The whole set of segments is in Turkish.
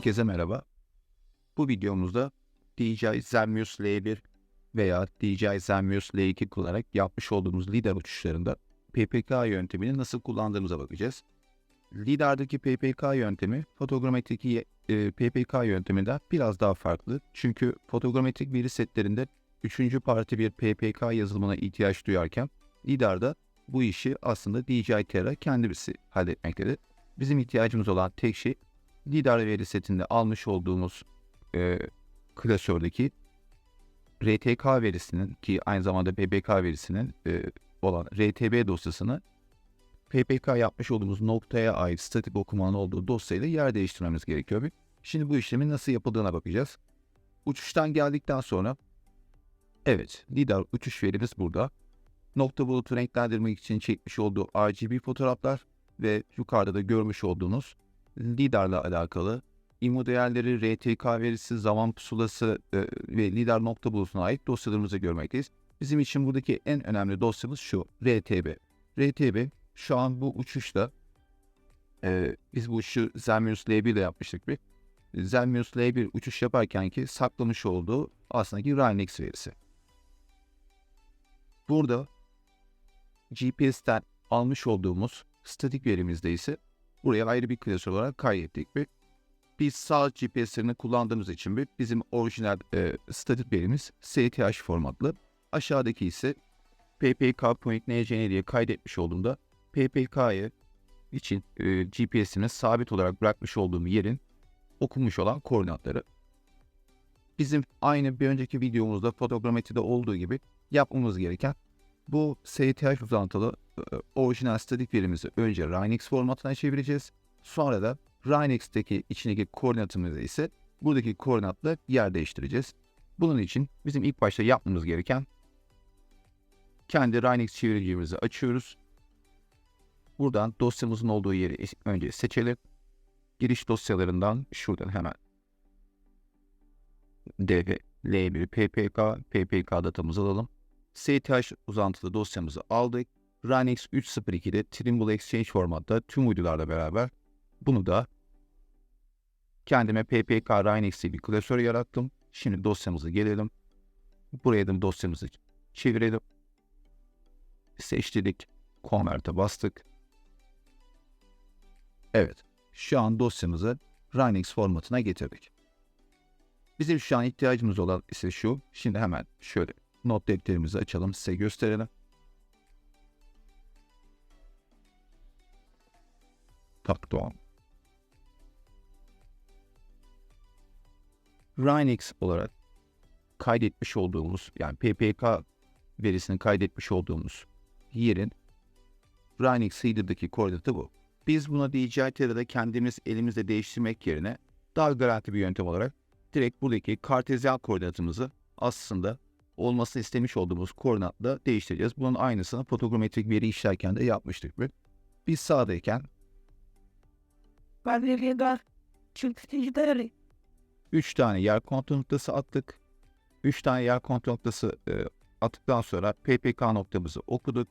Herkese merhaba. Bu videomuzda DJI Zenmuse L1 veya DJI Zenmuse L2 kullanarak yapmış olduğumuz LiDAR uçuşlarında PPK yöntemini nasıl kullandığımıza bakacağız. LiDAR'daki PPK yöntemi fotogrametriki e, PPK yönteminden biraz daha farklı. Çünkü fotogrametrik veri setlerinde üçüncü parti bir PPK yazılımına ihtiyaç duyarken LiDAR'da bu işi aslında DJI Terra kendisi halletmektedir. Bizim ihtiyacımız olan tek şey LiDAR veri setinde almış olduğumuz e, klasördeki RTK verisinin ki aynı zamanda PPK verisinin e, olan RTB dosyasını PPK yapmış olduğumuz noktaya ait statik okumanın olduğu dosyayla yer değiştirmemiz gerekiyor. Şimdi bu işlemin nasıl yapıldığına bakacağız. Uçuştan geldikten sonra evet LiDAR uçuş verimiz burada. Nokta bulutu renklendirmek için çekmiş olduğu RGB fotoğraflar ve yukarıda da görmüş olduğunuz LiDAR'la alakalı IMU değerleri, RTK verisi, zaman pusulası e, ve LiDAR nokta bulutuna ait dosyalarımızı görmekteyiz. Bizim için buradaki en önemli dosyamız şu, RTB. RTB şu an bu uçuşta e, biz bu uçuşu Zenmuse L1 ile yapmıştık bir. Zenmuse L1 uçuş yaparken ki saklamış olduğu aslında ki Rynex verisi. Burada GPS'ten almış olduğumuz statik verimizde ise buraya ayrı bir klasör olarak kaydettik ve biz sağ GPS'lerini kullandığımız için bir bizim orijinal e, statik verimiz STH formatlı. Aşağıdaki ise ppk.ncn diye kaydetmiş olduğumda PPK'yı için e, GPS'ini sabit olarak bırakmış olduğum yerin okunmuş olan koordinatları. Bizim aynı bir önceki videomuzda fotogrametride olduğu gibi yapmamız gereken bu STH uzantılı e, orijinal statik verimizi önce Rynex formatına çevireceğiz. Sonra da Rynex'teki içindeki koordinatımızı ise buradaki koordinatla yer değiştireceğiz. Bunun için bizim ilk başta yapmamız gereken kendi Rynex çeviricimizi açıyoruz. Buradan dosyamızın olduğu yeri önce seçelim. Giriş dosyalarından şuradan hemen DV, L1, PPK, PPK datamızı alalım. STH uzantılı dosyamızı aldık. Rynex 3.02'de Trimble Exchange formatta tüm uydularla beraber bunu da kendime PPK Rynex bir klasör yarattım. Şimdi dosyamızı gelelim. Buraya da dosyamızı çevirelim. Seçtik. Convert'e bastık. Evet. Şu an dosyamızı Rynex formatına getirdik. Bizim şu an ihtiyacımız olan ise şu. Şimdi hemen şöyle not defterimizi açalım size gösterelim. Takdoğan. Rynex olarak kaydetmiş olduğumuz yani PPK verisini kaydetmiş olduğumuz yerin Rynex header'daki koordinatı bu. Biz buna DJI Terra'da kendimiz elimizde değiştirmek yerine daha garanti bir yöntem olarak direkt buradaki kartezyen koordinatımızı aslında olmasını istemiş olduğumuz koordinatla değiştireceğiz. Bunun aynısını fotogrametrik veri işlerken de yapmıştık. Biz sağdayken de çünkü 3 tane yer kontrol noktası attık. 3 tane yer kontrol noktası e, attıktan sonra PPK noktamızı okuduk.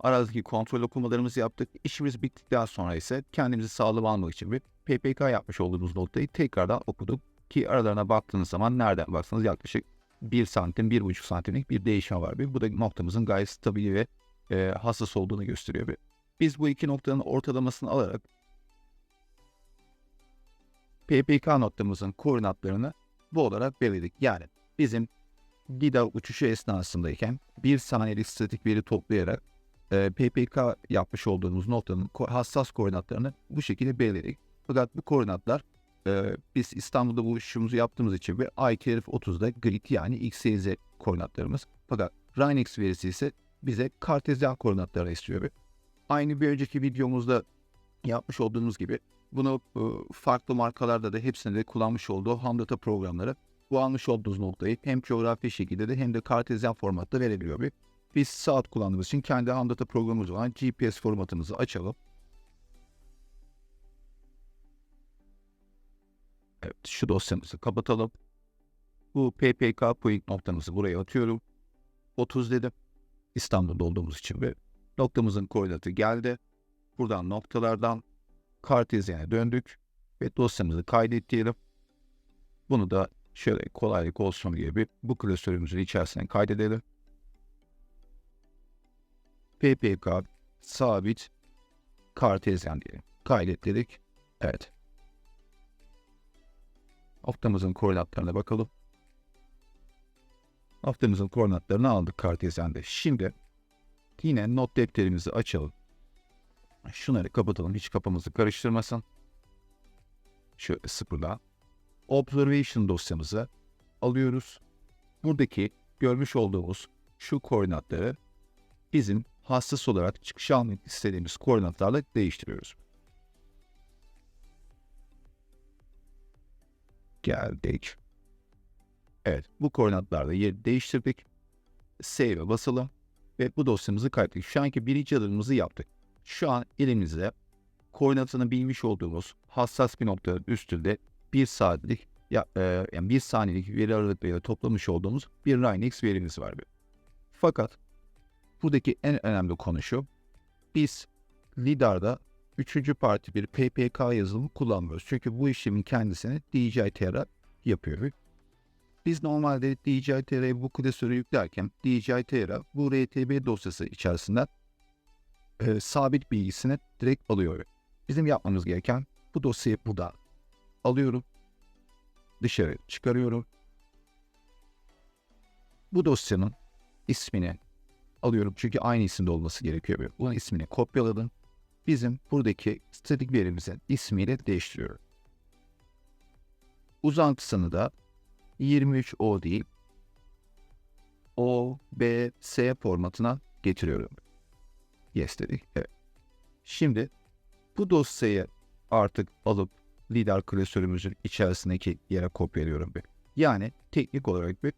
Aradaki kontrol okumalarımızı yaptık. İşimiz bittikten sonra ise kendimizi sağlam almak için bir PPK yapmış olduğumuz noktayı tekrardan okuduk. Ki aralarına baktığınız zaman nereden baksanız yaklaşık 1 santim, 1,5 santimlik bir değişme var. Bu da noktamızın gayet stabil ve e, hassas olduğunu gösteriyor. Biz bu iki noktanın ortalamasını alarak PPK noktamızın koordinatlarını bu olarak belirledik. Yani bizim LiDAR uçuşu esnasındayken bir saniyelik statik veri toplayarak e, PPK yapmış olduğumuz noktanın hassas koordinatlarını bu şekilde belirledik. Fakat bu koordinatlar e, biz İstanbul'da bu uçuşumuzu yaptığımız için ve ITRF 30'da grid yani X, Y, koordinatlarımız. Fakat Rynex verisi ise bize kartezyen koordinatları istiyor. Aynı bir önceki videomuzda yapmış olduğumuz gibi bunu e, farklı markalarda da hepsinde de kullanmış olduğu Hamdata programları bu almış olduğunuz noktayı hem coğrafi şekilde de hem de kartezyen formatta verebiliyor. Bir. Biz saat kullandığımız için kendi Hamdata programımız olan GPS formatımızı açalım. Şu dosyamızı kapatalım. Bu PPK point noktamızı buraya atıyorum. 30 dedim. İstanbul'da olduğumuz için ve noktamızın koordinatı geldi. Buradan noktalardan kartezyene döndük. ve dosyamızı kaydet diyelim. Bunu da şöyle kolaylık olsun gibi bu klasörümüzün içerisine kaydedelim. ppk sabit kartezyen diyelim. Kaydet dedik. Evet. Haftamızın koordinatlarına bakalım. Haftamızın koordinatlarını aldık kartezyende. Şimdi yine not defterimizi açalım. Şunları kapatalım. Hiç kafamızı karıştırmasın. Şöyle sıfırla. Observation dosyamızı alıyoruz. Buradaki görmüş olduğumuz şu koordinatları bizim hassas olarak çıkış almak istediğimiz koordinatlarla değiştiriyoruz. Geldik. Evet, bu koordinatlarda yeri değiştirdik. Save'e basalım ve bu dosyamızı kaydettik. Şu anki birinci adımımızı yaptık. Şu an elimizde koordinatını bilmiş olduğumuz hassas bir noktanın üstünde bir saatlik ya, e, yani bir saniyelik veri aralıklarıyla toplamış olduğumuz bir Rhinex verimiz var. Fakat buradaki en önemli konu şu. Biz LIDAR'da üçüncü parti bir PPK yazılımı kullanmıyoruz. Çünkü bu işlemin kendisini DJI Terra yapıyor. Biz normalde DJI Terra'ya bu klasörü yüklerken DJI Terra bu RTB dosyası içerisinden e, sabit bilgisini direkt alıyor. Bizim yapmamız gereken bu dosyayı buradan alıyorum. Dışarı çıkarıyorum. Bu dosyanın ismini alıyorum çünkü aynı isimde olması gerekiyor. Bunun ismini kopyaladım. Bizim buradaki statik verimizin ismiyle değiştiriyorum. Uzantısını da 23O değil OBS formatına getiriyorum. Yes dedik. Evet. Şimdi bu dosyayı artık alıp lider klasörümüzün içerisindeki yere kopyalıyorum. Bir. Yani teknik olarak bir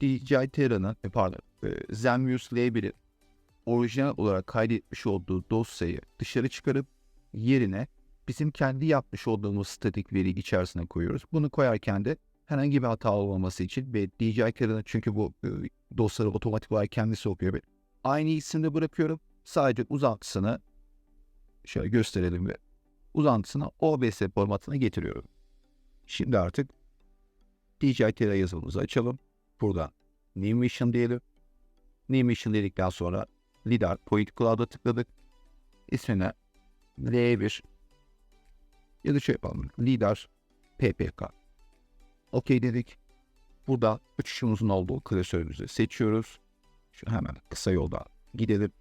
DJI Terra'nın pardon e, Zenmuse L1'i orijinal olarak kaydetmiş olduğu dosyayı dışarı çıkarıp yerine bizim kendi yapmış olduğumuz statik veri içerisine koyuyoruz. Bunu koyarken de herhangi bir hata olmaması için ve DJI Terra'nın çünkü bu e, dosyaları otomatik olarak kendisi okuyor. Bir. Aynı isimde bırakıyorum. Sadece uzantısını şöyle gösterelim ve uzantısını OBS formatına getiriyorum. Şimdi artık DJI Terra yazılımımızı açalım. Burada New Mission diyelim. New Mission dedikten sonra LiDAR Point Cloud'a tıkladık. İsmine L1 ya da şey yapalım. LiDAR PPK. OK dedik. Burada uçuşumuzun olduğu klasörümüzü seçiyoruz. Şu hemen kısa yolda gidelim.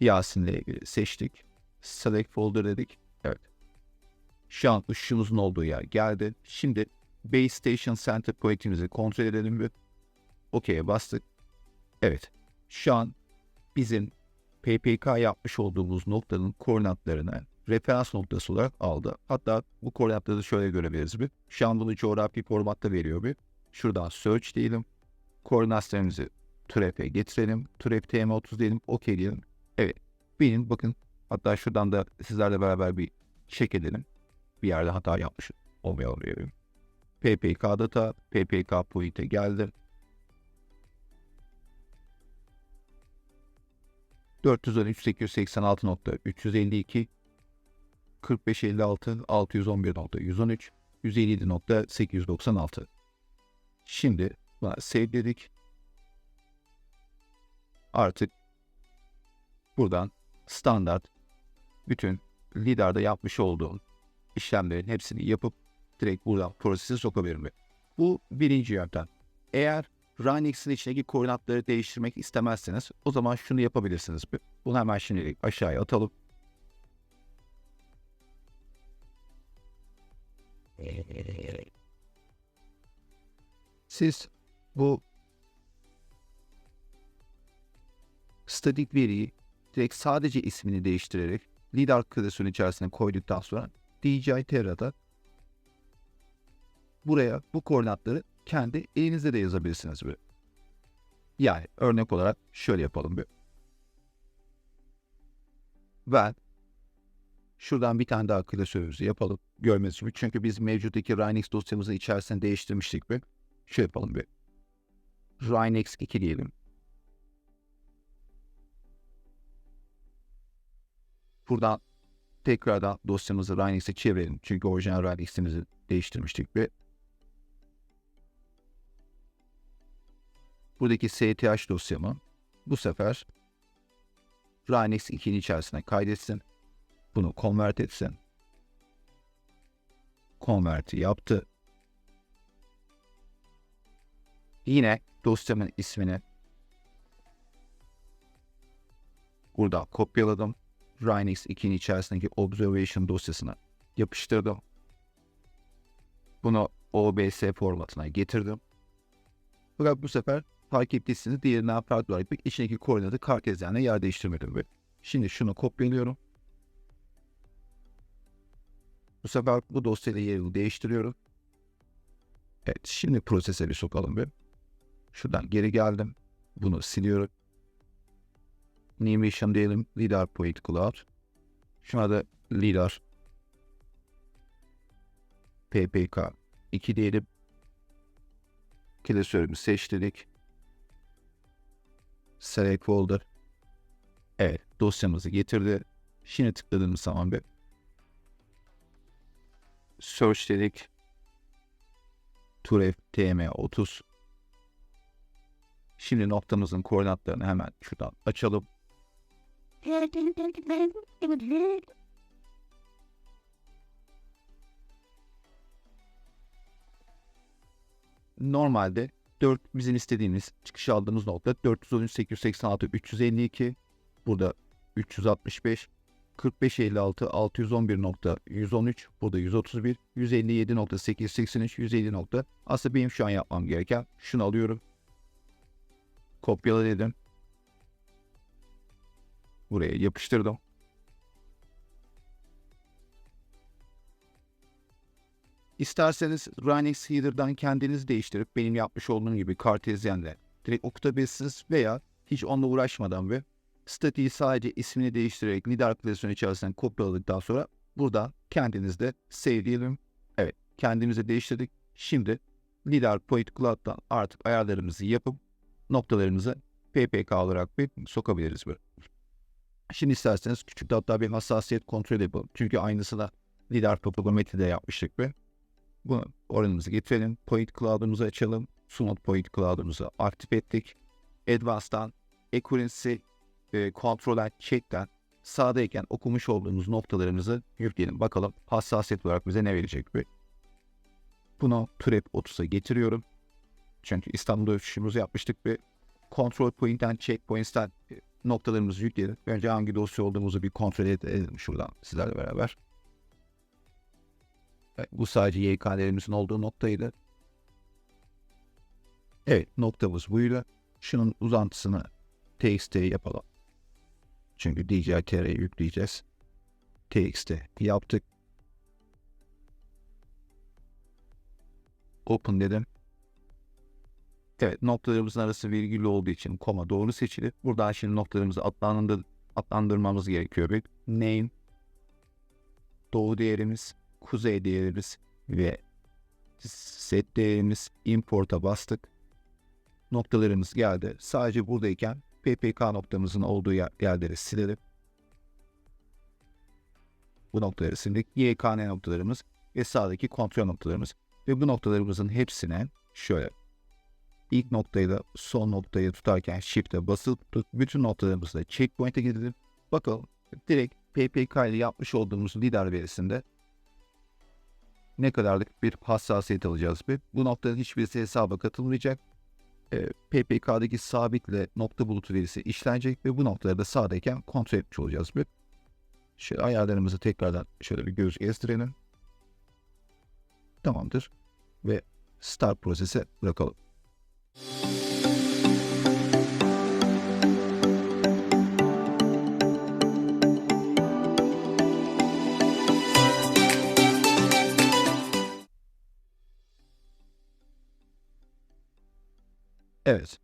Yasin'le ilgili seçtik. Select folder dedik. Evet. Şu an ışığımızın olduğu yer geldi. Şimdi Base Station Center Point'imizi kontrol edelim bir. OK'ye bastık. Evet. Şu an bizim PPK yapmış olduğumuz noktanın koordinatlarını referans noktası olarak aldı. Hatta bu koordinatları şöyle görebiliriz bir. Şu an bunu coğrafi formatta veriyor bir. Şuradan search diyelim. Koordinatlarımızı trap'e getirelim. Trap TM30 diyelim. OK diyelim. Evet. Benim bakın hatta şuradan da sizlerle beraber bir check edelim. Bir yerde hata yapmış olmayalım diyelim. PPK data, PPK point'e geldi. 413.886.352 4556 611.113 157.896 Şimdi save dedik. Artık buradan standart bütün LiDAR'da yapmış olduğum işlemlerin hepsini yapıp direkt buradan prosesi sokabilirim. Bu birinci yöntem. Eğer Rhinex'in içindeki koordinatları değiştirmek istemezseniz o zaman şunu yapabilirsiniz. Bunu hemen şimdi aşağıya atalım. Siz bu statik veriyi direkt sadece ismini değiştirerek LiDAR klasörün içerisine koyduktan sonra DJI Terra'da buraya bu koordinatları kendi elinizde de yazabilirsiniz. Böyle. Yani örnek olarak şöyle yapalım. Bir. Ben şuradan bir tane daha klasörümüzü yapalım. Görmeniz için. Çünkü biz mevcuttaki Rhinex dosyamızın içerisinde değiştirmiştik. Bir. Şöyle yapalım bir. Rhinex 2 diyelim. Buradan tekrardan dosyamızı Rhinex'e çevirelim. Çünkü orijinal Rhinex'imizi değiştirmiştik ve buradaki STH dosyamı bu sefer Rhinex 2'nin içerisine kaydetsin. Bunu convert etsin. Convert'i yaptı. Yine dosyamın ismini buradan kopyaladım. Rhinex 2'nin içerisindeki observation dosyasına yapıştırdım. Bunu OBS formatına getirdim. Fakat bu sefer ettiyseniz diğerinden farklı olarak bir içindeki koordinatı kartezyenle yer değiştirmedim. Ve şimdi şunu kopyalıyorum. Bu sefer bu dosyayla yerini değiştiriyorum. Evet şimdi prosese bir sokalım bir. Şuradan geri geldim. Bunu siliyorum. Mission diyelim. Lidar point cloud. Şuna da lidar ppk 2 diyelim. Klasörümü seçtik. Select folder. Evet dosyamızı getirdi. Şimdi tıkladığımız zaman bir search dedik. Turef tm30 Şimdi noktamızın koordinatlarını hemen şuradan açalım. Normalde 4 bizim istediğimiz çıkış aldığımız nokta 413 886 352 burada 365 45 56 611.113 burada 131 157.883 150. nokta. Aslında benim şu an yapmam gereken şunu alıyorum. Kopyala dedim. Buraya yapıştırdım. İsterseniz Rhinex Header'dan kendiniz değiştirip benim yapmış olduğum gibi kartezyenle direkt okutabilirsiniz veya hiç onunla uğraşmadan ve statiği sadece ismini değiştirerek lidar klasörünün içerisinden kopyaladıktan sonra buradan kendiniz de save diyelim. Evet kendimize değiştirdik. Şimdi lidar point cloud'dan artık ayarlarımızı yapıp noktalarımızı PPK olarak bir sokabiliriz böyle. Şimdi isterseniz küçük de hatta bir hassasiyet kontrol yapalım. Çünkü aynısını lidar topogrametride yapmıştık ve bunu oranımızı getirelim. Point cloud'umuzu açalım. Sunot point cloud'umuzu aktif ettik. Advanced'dan accuracy e, control and check'ten sağdayken okumuş olduğumuz noktalarımızı yükleyelim. Bakalım hassasiyet olarak bize ne verecek bir. Bunu Trap 30'a getiriyorum. Çünkü İstanbul'da ölçüşümüzü yapmıştık ve control point'ten checkpoints'ten e, noktalarımızı yükleyelim. Önce hangi dosya olduğumuzu bir kontrol edelim şuradan sizlerle beraber. Bu sadece YK'lerimizin olduğu noktaydı. Evet noktamız buydu. Şunun uzantısını txt yapalım. Çünkü DJI yükleyeceğiz. txt yaptık. Open dedim. Evet noktalarımızın arası virgüllü olduğu için koma doğru seçili. Buradan şimdi noktalarımızı adlandır adlandırmamız gerekiyor. Bir name, doğu değerimiz, kuzey değerimiz ve set değerimiz import'a bastık. Noktalarımız geldi. Sadece buradayken PPK noktamızın olduğu yer, yerleri silelim. Bu noktaları sildik. YKN noktalarımız ve sağdaki kontrol noktalarımız. Ve bu noktalarımızın hepsine şöyle ilk noktayı da son noktayı tutarken shift'e basıp bütün noktalarımızı da checkpoint'e gidelim. Bakalım direkt PPK ile yapmış olduğumuz lidar verisinde ne kadarlık bir hassasiyet alacağız. Bir. Bu noktanın hiçbirisi hesaba katılmayacak. E, PPK'daki sabitle nokta bulutu verisi işlenecek ve bu noktaları da sağdayken kontrol etmiş olacağız. Bir. Şöyle ayarlarımızı tekrardan şöyle bir göz gezdirelim. Tamamdır. Ve start prosese bırakalım. Evet.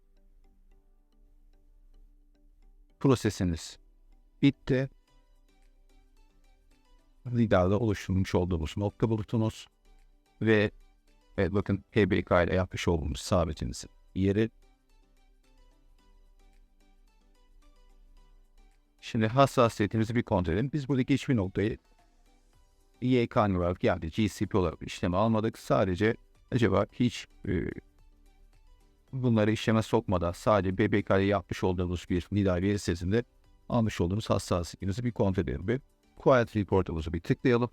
Prosesiniz bitti. Lidar'da oluşturmuş olduğumuz nokta bulutunuz ve evet bakın PBK ile yapmış olduğumuz sabitimizin yeri. Şimdi hassasiyetimizi bir kontrol edelim. Biz buradaki hiçbir noktayı YK olarak yani GCP olarak işleme almadık. Sadece acaba hiç e, bunları işleme sokmadan sadece BBK'ya yapmış olduğumuz bir lidar veri setinde almış olduğumuz hassasiyetimizi bir kontrol edelim. Bir Quiet Report'umuzu bir tıklayalım.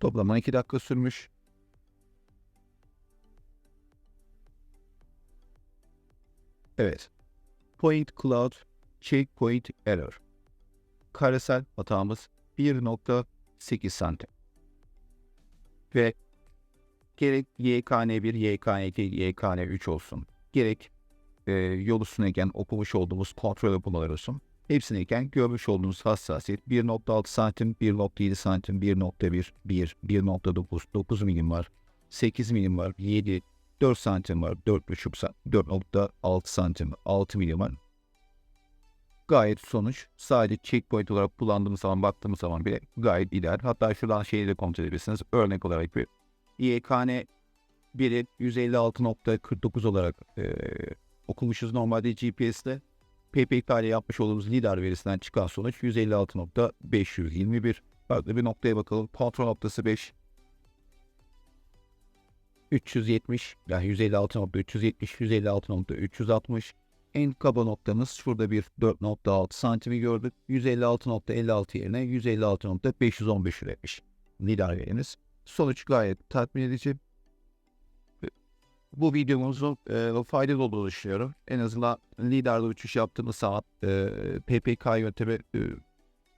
Toplam 12 dakika sürmüş. Evet. Point Cloud Checkpoint Error. Karesel hatamız 1.8 santim. Ve gerek YKN1, YKN2, YKN3 olsun. Gerek e, yol üstündeyken okumuş olduğumuz kontrol yapılar olsun. Hepsindeyken görmüş olduğunuz hassasiyet 1.6 santim, 1.7 santim, 1.1, 1, 1.9, 9 milim var, 8 milim var, 7, 4 santim var, 4.5 santim, 4.6 santim, 6 milim var. Gayet sonuç. Sadece checkpoint olarak kullandığımız zaman, baktığımız zaman bile gayet ideal. Hatta şuradan şeyi de kontrol edebilirsiniz. Örnek olarak bir YKN 1'i 156.49 olarak e, okumuşuz normalde GPS'te. PPK ile yapmış olduğumuz lidar verisinden çıkan sonuç 156.521. Farklı bir noktaya bakalım. Kontrol noktası 5. 370 yani 156.370 156.360 en kaba noktamız şurada bir 4.6 santimi gördük. 156.56 yerine 156.515 üretmiş lidar veriniz. Sonuç gayet tatmin edici. Bu videomuzun e, faydalı olduğunu düşünüyorum. En azından lidarda uçuş yaptığımız zaman e, PPK yöntemi e,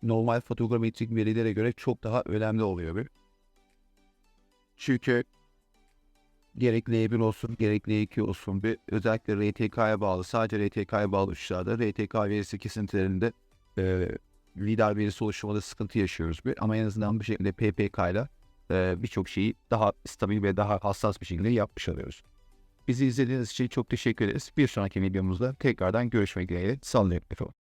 normal fotogrametrik verilere göre çok daha önemli oluyor. Bir. Çünkü gerek L1 olsun gerek L2 olsun bir özellikle RTK'ya bağlı sadece RTK'ya bağlı uçuşlarda RTK verisi kesintilerinde e, lidar verisi oluşturmada sıkıntı yaşıyoruz bir ama en azından bu şekilde PPK ile e, birçok şeyi daha stabil ve daha hassas bir şekilde yapmış oluyoruz. Bizi izlediğiniz için çok teşekkür ederiz. Bir sonraki videomuzda tekrardan görüşmek dileğiyle. Sağ olun efendim.